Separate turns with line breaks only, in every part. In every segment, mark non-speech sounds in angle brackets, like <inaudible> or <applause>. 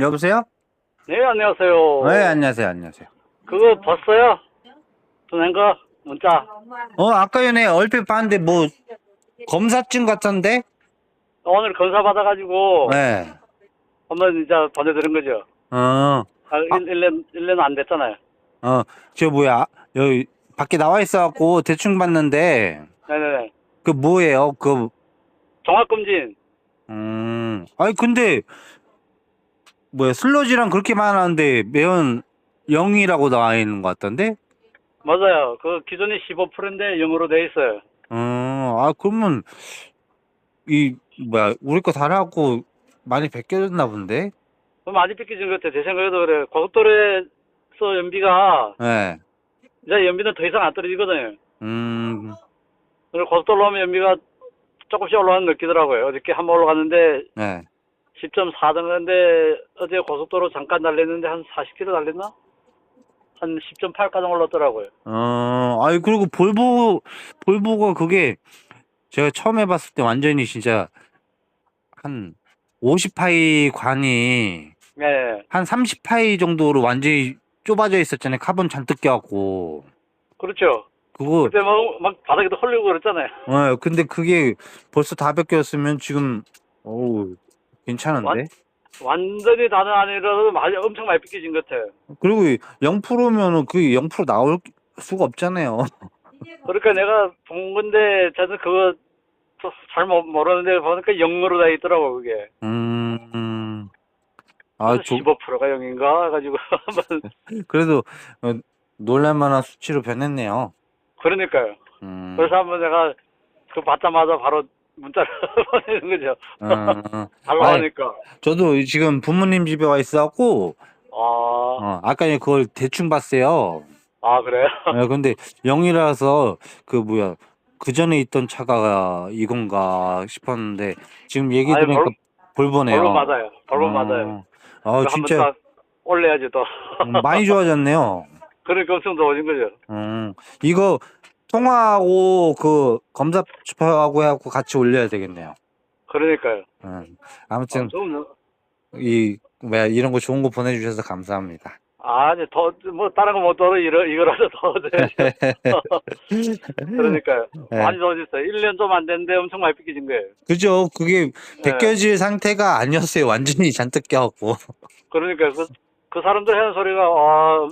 여보세요?
네, 안녕하세요.
네, 안녕하세요, 안녕하세요.
그거 봤어요? 보낸 거? 문자.
어, 아까 전에 얼핏 봤는데 뭐 검사증 같던데?
오늘 검사 받아가지고
네.
한번 이제 보내드린 거죠.
어,
아, 1, 년 1년 안 됐잖아요.
어, 저 뭐야, 여기 밖에 나와 있어 갖고 대충 봤는데
네네네.
그 뭐예요? 그,
종합검진.
음, 아니 근데 뭐야 슬러지랑 그렇게 많았는데 매연 0이라고 나와 있는 것 같던데?
맞아요. 그 기존이 15%인데 0으로 돼 있어요.
어, 아 그러면 이 뭐야 우리 거 다라고 많이 벗겨졌나 본데?
그럼 많이 삐끗진 것 같아. 제 생각에도 그래. 고속도로에서 연비가,
네.
이제 연비는 더 이상 안 떨어지거든요.
음,
그리고 고속도로 오면 연비가 조금씩 올라가는 거 느끼더라고요. 어저께 한번 올라갔는데
네.
10.4 등인데 어제 고속도로 잠깐 달렸는데 한 40km 달렸나? 한 10.8 가량 올랐더라고요.
어, 아이, 그리고 볼보, 볼보가 그게 제가 처음 해봤을 때 완전히 진짜 한 50파이 관이
네,
한 30파이 정도로 완전히 좁아져 있었잖아요. 카본 잔뜩 껴갖고.
그렇죠.
그거,
그때 막, 막 바닥에도 헐리고 그랬잖아요.
어, 근데 그게 벌써 다 벗겼으면 지금, 어우, 괜찮은데?
완- 완전히 다는 아니라도 많이 엄청 많이 삐끗진 것 같아요.
그리고 0%면은 그0% 나올 수가 없잖아요. <laughs>
그러니까 내가 본 건데 저는 그거 또잘 모- 모르는데 보니까 0으로 돼 있더라고 그게.
음, 음. 아, 조,
15%가 0인가 해가지고 <laughs>
그래도 어, 놀랄만한 수치로 변했네요.
그러니까요.
음,
그래서 한번 내가 그 받자마자 바로 문자를 <laughs> 보내는 거죠.
어,
달라고
아이,
하니까.
저도 지금 부모님 집에 와 있어갖고
아,
어, 아까 전에 그걸 대충 봤어요.
아 그래요?
예, <laughs> 근데 0이라서 그 뭐야 그 전에 있던 차가 이건가 싶었는데 지금 얘기 들으니까
벌-
볼보네요.
벌로 맞아요. 벌로
어,
맞아요.
아 진짜
딱 올려야지 또.
음, 많이 좋아졌네요.
그러니까 엄청 좋아진 거죠.
음, 이거 통화하고 그 검사 표하고 해갖고 같이 올려야 되겠네요.
그러니까요.
음,
아,
아무튼
좀,
이 뭐야 이런 거 좋은 거 보내주셔서 감사합니다.
아니, 더, 뭐, 다른 거 못 더러 이거, 이거라도 더. <laughs> <laughs> 그러니까요.
네.
많이 좋아졌어요. 1년 좀 안 됐는데 엄청 많이 삐끗진 거예요.
그죠? 그게
네.
벗겨질 상태가 아니었어요. 완전히 잔뜩 껴갖고.
그러니까 그, 그 사람들 하는 소리가, 아,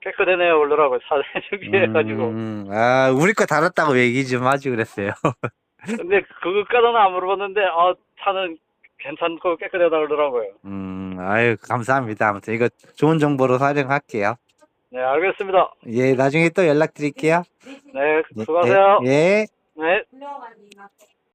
깨끗하네요. 그러더라고요. 사진 해가지고.
음, 아, 우리 거 달았다고 얘기 좀 하지 그랬어요. <laughs>
근데 그것까지는 안 물어봤는데, 아, 차는 괜찮고 깨끗하다 그러더라고요.
음, 아유, 감사합니다. 아무튼 이거 좋은 정보로 활용할게요.
네, 알겠습니다.
예, 나중에 또 연락드릴게요.
네,
예,
수고하세요.
예. 예.